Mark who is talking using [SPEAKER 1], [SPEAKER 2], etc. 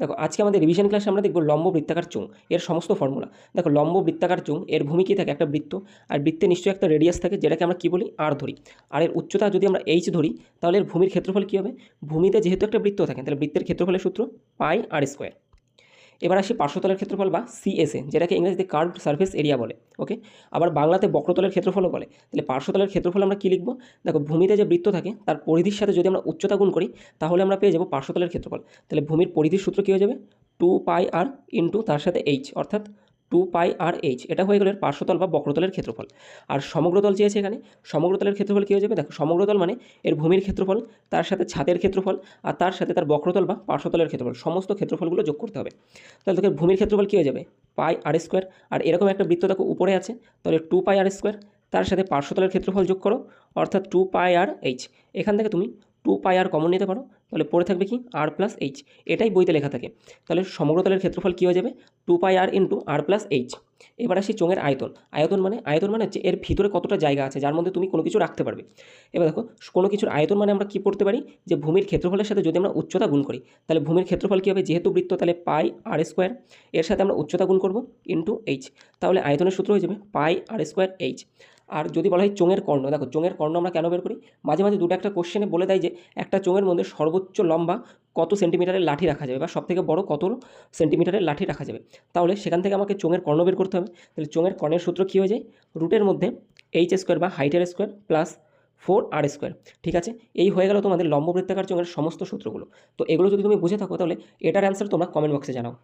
[SPEAKER 1] দেখো, আজকে আমাদের রিভিশন ক্লাসে আমরা দেখব লম্ব বৃত্তাকার চুং এর সমস্ত ফর্মুলা দেখো, লম্ব বৃত্তাকার চুং এর ভূমি কী থাকে? একটা বৃত্ত, আর বৃত্তে নিশ্চয়ই একটা রেডিয়াস থাকে, যেটাকে আমরা কী বলি? আর ধরি। আর এর উচ্চতা যদি আমরা এইচ ধরি, তাহলে এর ভূমির ক্ষেত্রফল কী হবে? ভূমিতে যেহেতু একটা বৃত্ত থাকে, তাহলে বৃত্তের ক্ষেত্রফলের সূত্র পাই আর স্কোয়ার এবার আসি পার্শ্বতলের ক্ষেত্রফল বা সিএসএ যেটাকে ইংরেজিতে কার্ভ সার্ফেস এরিয়া বলে ওকে আবার বাংলাতে বক্রতলের ক্ষেত্রফলও বলে। তাহলে পার্শ্বতলের ক্ষেত্রফল আমরা কী লিখব? দেখো, ভূমিতে যে বৃত্ত থাকে, তার পরিধির সাথে যদি আমরা উচ্চতা গুণ করি, তাহলে আমরা পেয়ে যাব পার্শ্বতলের ক্ষেত্রফল। তাহলে ভূমির পরিধির সূত্র কী হয়ে যাবে? টু পাই আর ইন্টু তার সাথে এইচ অর্থাৎ টু পাই আর এইচ, এটা হয়ে গেল পার্শ্বতল বা বক্রতলের ক্ষেত্রফল। আর সমগ্রতল চেয়েছে এখানে, সমগ্রতলের ক্ষেত্রফল কী হয়ে যাবে? দেখো, সমগ্রতল মানে এর ভূমির ক্ষেত্রফল, তার সাথে ছাদের ক্ষেত্রফল, আর তার সাথে তার বক্রতল বা পার্শ্বতলের ক্ষেত্রফল, সমস্ত ক্ষেত্রফলগুলো যোগ করতে হবে। তাহলে তোকে ভূমির ক্ষেত্রফল কী হয়ে যাবে? পাই আর স্কোয়ার, আর এরকম একটা বৃত্ত দেখো উপরে আছে, তাহলে টু পাই আর স্কোয়ার, তার সাথে পার্শ্বতলের ক্ষেত্রফল যোগ করো, অর্থাৎ টু পাই আর এইচ। এখান থেকে তুমি টু পাই আর কমন নিতে পারো, তাহলে পড়ে থাকবে কি? আর প্লাস এইচ এটাই বইতে লেখা থাকে। তাহলে সমগ্রতলের ক্ষেত্রফল কী হয়ে যাবে? Two pi r into r plus h এবার আসি চোঙের আয়তন। আয়তন মানে আয়তন মানে হচ্ছে এর ভিতরে কতটা জায়গা আছে, যার মধ্যে তুমি কোনো কিছু রাখতে পারবে। এবার দেখো, কোনো কিছুর আয়তন মানে আমরা কী পড়তে পারি? যে ভূমির ক্ষেত্রফলের সাথে যদি আমরা উচ্চতা গুণ করি, তাহলে ভূমির ক্ষেত্রফল কী হবে? যেহেতু বৃত্ত তাহলে পাই আর স্কোয়ার এর সাথে আমরা উচ্চতা গুণ করব ইন্টু এইচ তাহলে আয়তনের সূত্র হয়ে যাবে পাই আর স্কোয়ার এইচ আর যদি বলা হয় চোঙের কর্ণ, দেখো চোঙের কর্ণ আমরা কেন বের করি? মাঝে মাঝে দুটো একটা কোশ্চেনে বলে দেয় যে একটা চোঙের মধ্যে সর্বোচ্চ লম্বা কত সেন্টিমিটারের লাঠি রাখা যাবে বা সবথেকে বড় কত সেন্টিমিটারের লাঠি রাখা যাবে? তাহলে সেখান থেকে আমাকে চোঙের কর্ণ বের করতে হবে। তাহলে চোঙের কর্ণের সূত্র কী হয়ে যায়? রুটের মধ্যে এইচ স্কোয়ার বা হাইটের square plus four r square ঠিক আছে? এই হয়ে গেল তোমাদের লম্ব বৃত্তাকার চোঙের সমস্ত সূত্রগুলো। তো এগুলো যদি তুমি বুঝে থাকো তাহলে এটার অ্যান্সার তোমরা কমেন্ট বক্সে জানাও।